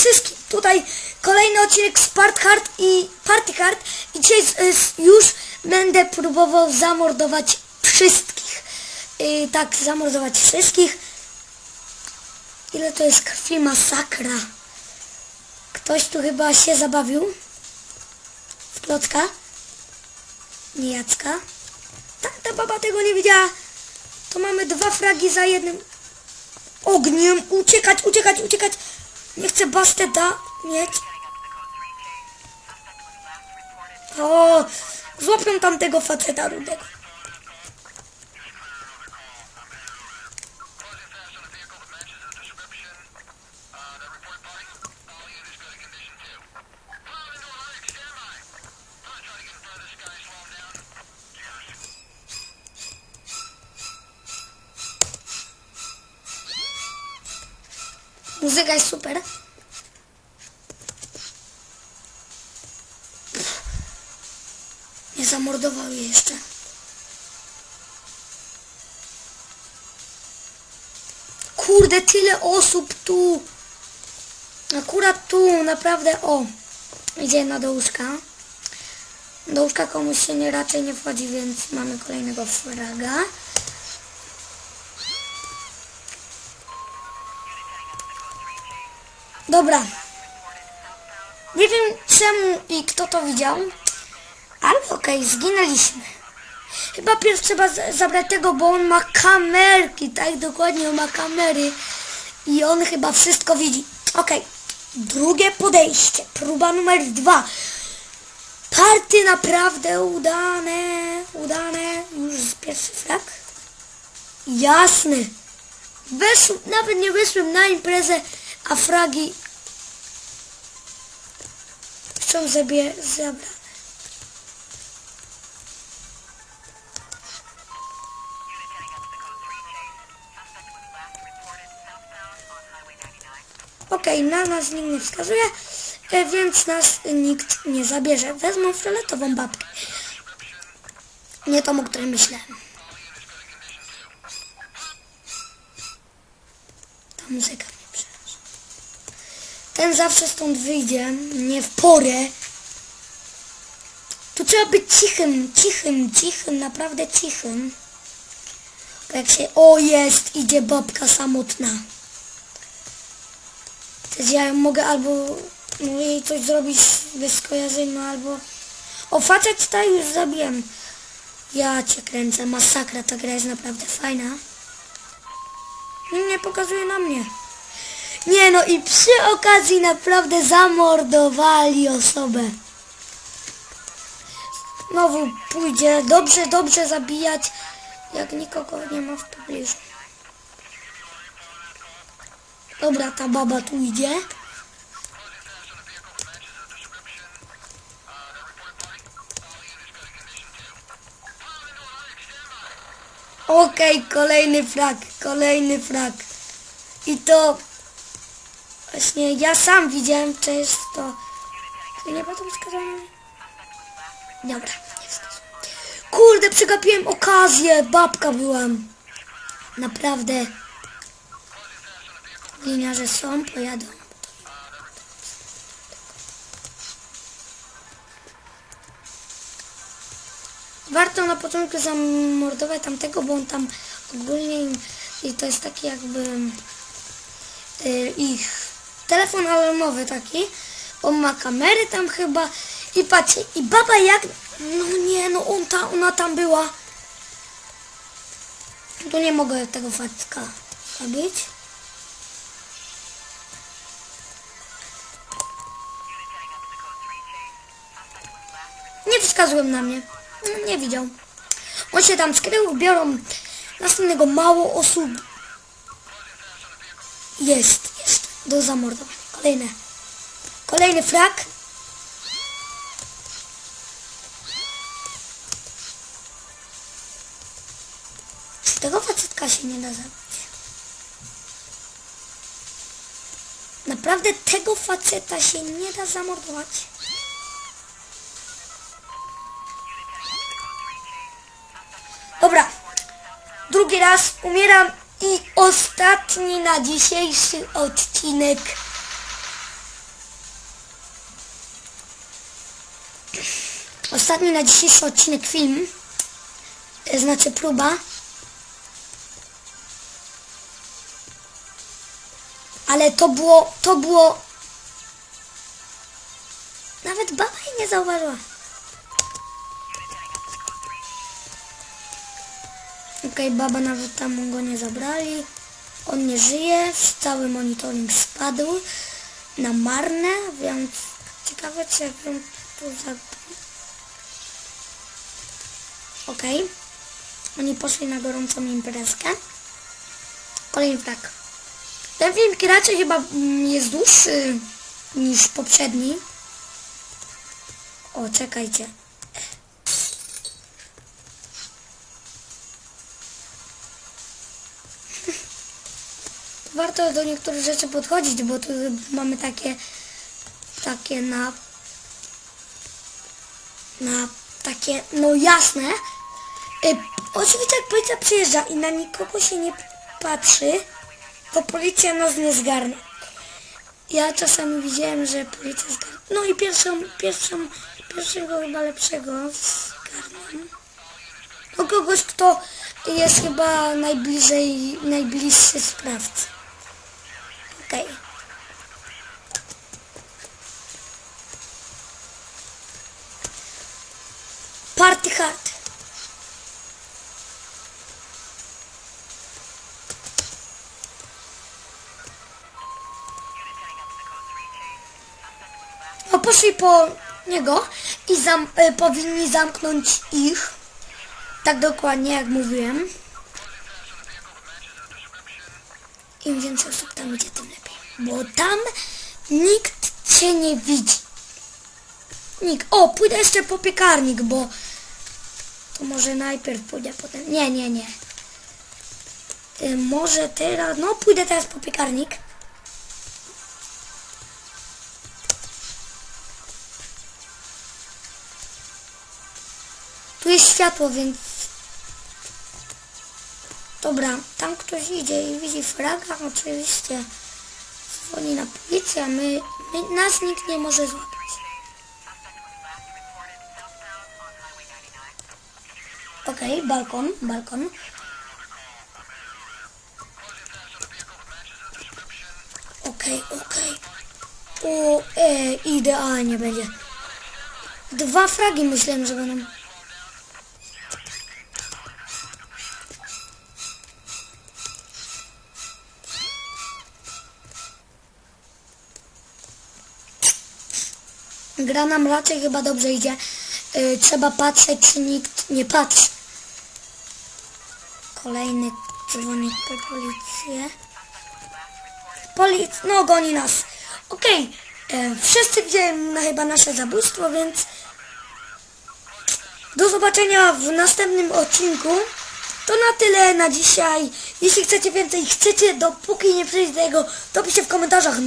wszystkich. Tutaj kolejny odcinek z Part Hard i Party Hard. I dzisiaj już będę próbował zamordować wszystkich. Yy, tak, zamordować wszystkich. Ile to jest krwi masakra. Ktoś tu chyba się zabawił. W klocka. Nie Jacka. Tak, ta baba tego nie widziała. To mamy dwa fragi za jednym ogniem. Uciekać, uciekać, uciekać. Nie chcę basteta mieć. O, złapią tamtego faceta rudego. Muzyka jest super. Nie zamordował jej jeszcze. Kurde, tyle osób tu. Akurat tu, naprawdę, o. Idzie na do łóżka. Do łóżka komuś się nie raczej nie wchodzi, więc mamy kolejnego fraga. Dobra. Nie wiem czemu i kto to widział, ale okej, zginęliśmy. Chyba pierw trzeba zabrać tego, bo on ma kamerki, tak dokładnie, on ma kamery i on chyba wszystko widzi. Okej, drugie podejście, próba numer dwa. Party naprawdę udane, udane, już pierwszy frak. Jasny. Weszł, nawet nie wyszłem na imprezę, a fragi są zabie, zabrane. Okej, na nas nikt nie wskazuje, e, więc nas nikt nie zabierze. Wezmą fioletową babkę. Nie tą, o której myślałem. Ta muzyka. Ten zawsze stąd wyjdzie, nie w porę. Tu trzeba być cichym, cichym, cichym, naprawdę cichym. Jak się... O, jest, idzie babka samotna. Też ja mogę albo no, jej coś zrobić bez skojarzenia, albo... O, facet ta już zabiłem. Ja cię kręcę, masakra, ta gra jest naprawdę fajna. Nie pokazuje na mnie. Nie no i przy okazji naprawdę zamordowali osobę. Znowu pójdzie dobrze, dobrze zabijać, jak nikogo nie ma w pobliżu. Dobra, ta baba tu idzie. Okej, kolejny frag, kolejny frag. I to właśnie ja sam widziałem, to to. Czy nie potem wskazane? Dobra, nie. Kurde, przegapiłem okazję, babka byłam. Naprawdę. Gliniarze są, pojadą. Warto na początku zamordować tamtego, bo on tam ogólnie i to jest taki jakby y, ich telefon alarmowy taki. On ma kamery tam chyba i patrzcie, i baba jak, no nie, no on ta, ona tam była. Tu nie mogę tego facka zabić. Nie wskazują na mnie. No, Nie widział. On się tam skrył, biorą następnego mało osób. Jest, jest. Do zamordowania. Kolejne. Kolejny frak. Tego facetka się nie da zabić. Naprawdę tego faceta się nie da zamordować. Dobra. Drugi raz umieram i ostatni na dzisiejszy odcinek. Ostatni na dzisiejszy odcinek film, e, znaczy próba. Ale to było, to było... Nawet baba jej nie zauważyła. Okej, baba nawet tam go nie zabrali. On nie żyje, cały monitoring spadł na marne, więc ciekawe czy jak bym tu za... Okej. Oni poszli na gorącą imprezkę. Kolejny tak. Ten film raczej chyba mm, jest dłuższy niż poprzedni. O, czekajcie. Warto do niektórych rzeczy podchodzić, bo tu mamy takie takie na na takie, no jasne. Y, oczywiście jak policja przyjeżdża i na nikogo się nie patrzy, to policja nas nie zgarnie. Ja czasami widziałem, że policja zgarnia. No i pierwszą, pierwszą, pierwszego chyba lepszego zgarniam. No kogoś, kto jest chyba najbliżej, najbliższy sprawcy. Okej. Party hard. No poszli po niego i zam, y, powinni zamknąć ich. Tak dokładnie jak mówiłem. Im więcej osób tam idzie, tym lepiej. Bo tam nikt cię nie widzi. Nikt. O, pójdę jeszcze po piekarnik, bo to może najpierw pójdę potem. Nie, nie, nie. Może teraz, no pójdę teraz po piekarnik. Tu jest światło, więc... Dobra, tam ktoś idzie i widzi fraga, oczywiście dzwoni na policję, a my, my, nas nikt nie może złapać. Okej, balkon, balkon. Okej, okej. O, e, idealnie będzie. Dwa fragi myślałem, że będą. Gra nam raczej chyba dobrze idzie. Y, trzeba patrzeć, czy nikt nie patrzy. Kolejny po policję. Polic... No, goni nas. Okej. y, Wszyscy widziałem na chyba nasze zabójstwo, więc... Do zobaczenia w następnym odcinku. To na tyle na dzisiaj. Jeśli chcecie więcej, chcecie, dopóki nie przejdzie do tego, to piszcie w komentarzach.